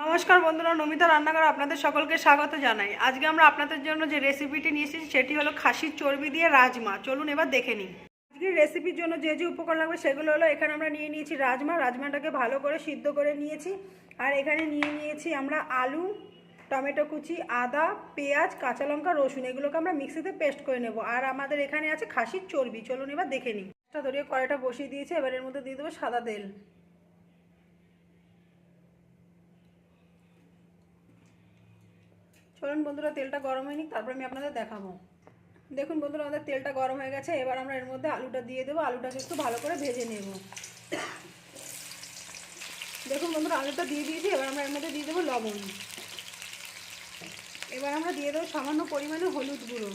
নমস্কার বন্ধুরা, নমিতা রান্নাঘর আপনাদের সকলকে স্বাগত জানাই। আজকে আমরা আপনাদের জন্য যে রেসিপিটি নিয়ে এসেছি, সেটি হলো খাসির চর্বি দিয়ে রাজমা। চলুন এবার দেখে নিই। আজকের রেসিপির জন্য যে যে উপকরণ লাগবে, সেগুলো হলো এখানে আমরা নিয়ে নিয়েছি রাজমা। রাজমাটাকে ভালো করে সিদ্ধ করে নিয়েছি। আর এখানে নিয়ে নিয়েছি আমরা আলু, টমেটো কুচি, আদা, পেঁয়াজ, কাঁচা লঙ্কা, রসুন। এগুলোকে আমরা মিক্সিতে পেস্ট করে নেব। আর আমাদের এখানে আছে খাসির চর্বি। চলুন এবার দেখে নিই। ধরিয়ে কড়াইটা বসিয়ে দিয়েছি। এবার এর মধ্যে দিয়ে দেবো সাদা তেল। চলুন বন্ধুরা, তেলটা গরম হয়নি, তারপর আমি আপনাদের দেখাবো। দেখুন বন্ধুরা, আমাদের তেলটা গরম হয়ে গেছে, এবার আমরা এর মধ্যে আলুটা দিয়ে দেবো, আলুটাকে একটু ভালো করে ভেজে নেব। দেখুন বন্ধুরা, আলুটা দিয়ে দিয়েছি, এবার আমরা এর মধ্যে দিয়ে দেবো লবণ। এবার আমরা দিয়ে দেবো সামান্য পরিমাণে হলুদ গুঁড়ো।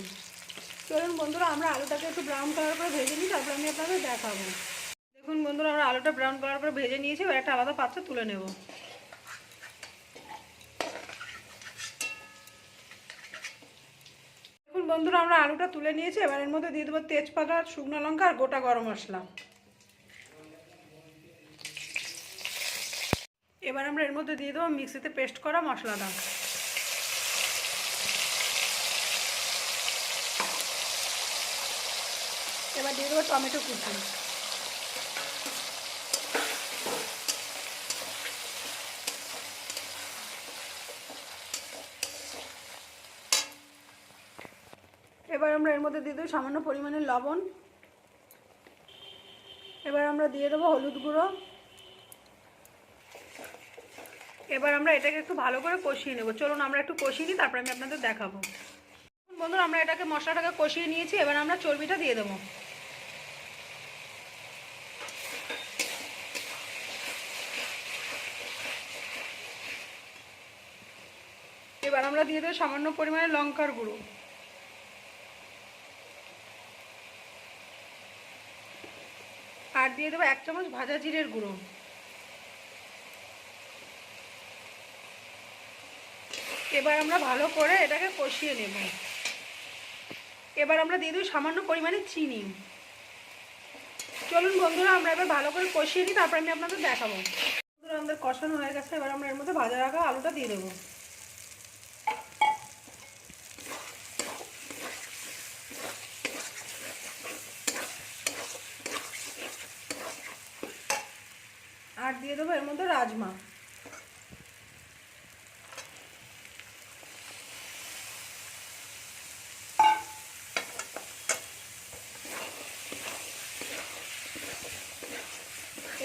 চলুন বন্ধুরা, আমরা আলুটাকে একটু ব্রাউন কালার করে ভেজে নিই, তারপর আমি আপনাদের দেখাবো। দেখুন বন্ধুরা, আমরা আলুটা ব্রাউন কালার করে ভেজে নিয়েছি, এবার একটা আলাদা পাত্র তুলে নেব। বন্ধুরা, আমরা আলুটা তুলে নিয়েছি, এবার এর মধ্যে দিয়ে দেবো তেজপাতা, শুকনো লঙ্কা আর গোটা গরম মশলা। এবার আমরা এর মধ্যে দিয়ে দেবো মিক্সিতে পেস্ট করা মশলাটা এবার দিয়ে দেবো টমেটো কুচি। এবার আমরা এর মধ্যে দিয়ে দেবো সামান্য পরিমাণে লবণ। এবার আমরা দিয়ে দেবো হলুদ গুঁড়ো। এবার আমরা এটাকে একটু ভালো করে কষিয়ে নেব। চলুন আমরা একটু কষিয়ে নিই, তারপরে আমি আপনাদের দেখাবো। বন্ধুরা, আমরা এটাকে মশলাটাকে কষিয়ে নিয়েছি, এবার আমরা চর্বিটা দিয়ে দেবো। এবার আমরা দিয়ে দেবো সামান্য পরিমাণে লঙ্কার গুঁড়ো। আর দিয়ে দেবো এক চামচ ভাজা জিরের গুঁড়ো। এবার আমরা ভালো করে এটাকে কষিয়ে নেব। এবার আমরা দিয়ে দেবো সামান্য পরিমাণে চিনি। চলুন বন্ধুরা, আমরা এবার ভালো করে কষিয়ে নিই, তারপর আমি আপনাদের দেখাবো। বন্ধুরা, আমাদের কষানো হয়ে গেছে, এবার আমরা এর মধ্যে ভাজা রাখা আলুটা দিয়ে দেবো আর দিয়ে দেবো, এর মধ্যে রাজমা।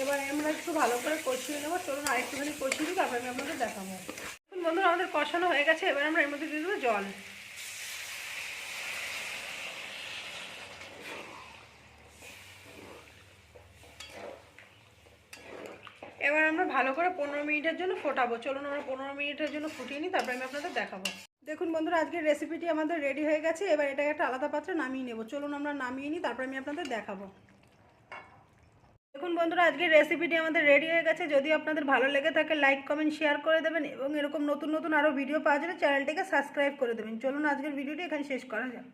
এবার আমরা একটু ভালো করে কষিয়ে নেব। চলুন আরেকটুখানি কষিয়ে দিই, তারপরে আমি আপনাদের দেখাবো। বন্ধুরা, আমাদের কষানো হয়ে গেছে। এবার আমরা এর মধ্যে দিয়ে দেবো জল। এবার আমরা ভালো করে পনেরো মিনিটের জন্য ফোটাবো। চলুন আমরা পনেরো মিনিটের জন্য ফুটিয়ে নিই, তারপরে আমি আপনাদের দেখাবো। দেখুন বন্ধুরা আজকের রেসিপিটি আমাদের রেডি হয়ে গেছে। এবার এটাকে একটা আলাদা পাত্রে নামিয়ে নেব। চলুন আমরা নামিয়ে নিই, তারপরে আমি আপনাদের দেখাবো। দেখুন বন্ধুরা আজকের রেসিপিটি আমাদের রেডি হয়ে গেছে। যদি আপনাদের ভালো লেগে থাকে লাইক কমেন্ট শেয়ার করে দেবেন এবং এরকম নতুন নতুন আরও ভিডিও পাওয়া যাবে চ্যানেলটিকে সাবস্ক্রাইব করে দেবেন। চলুন আজকের ভিডিওটি এখানে শেষ করা যাক।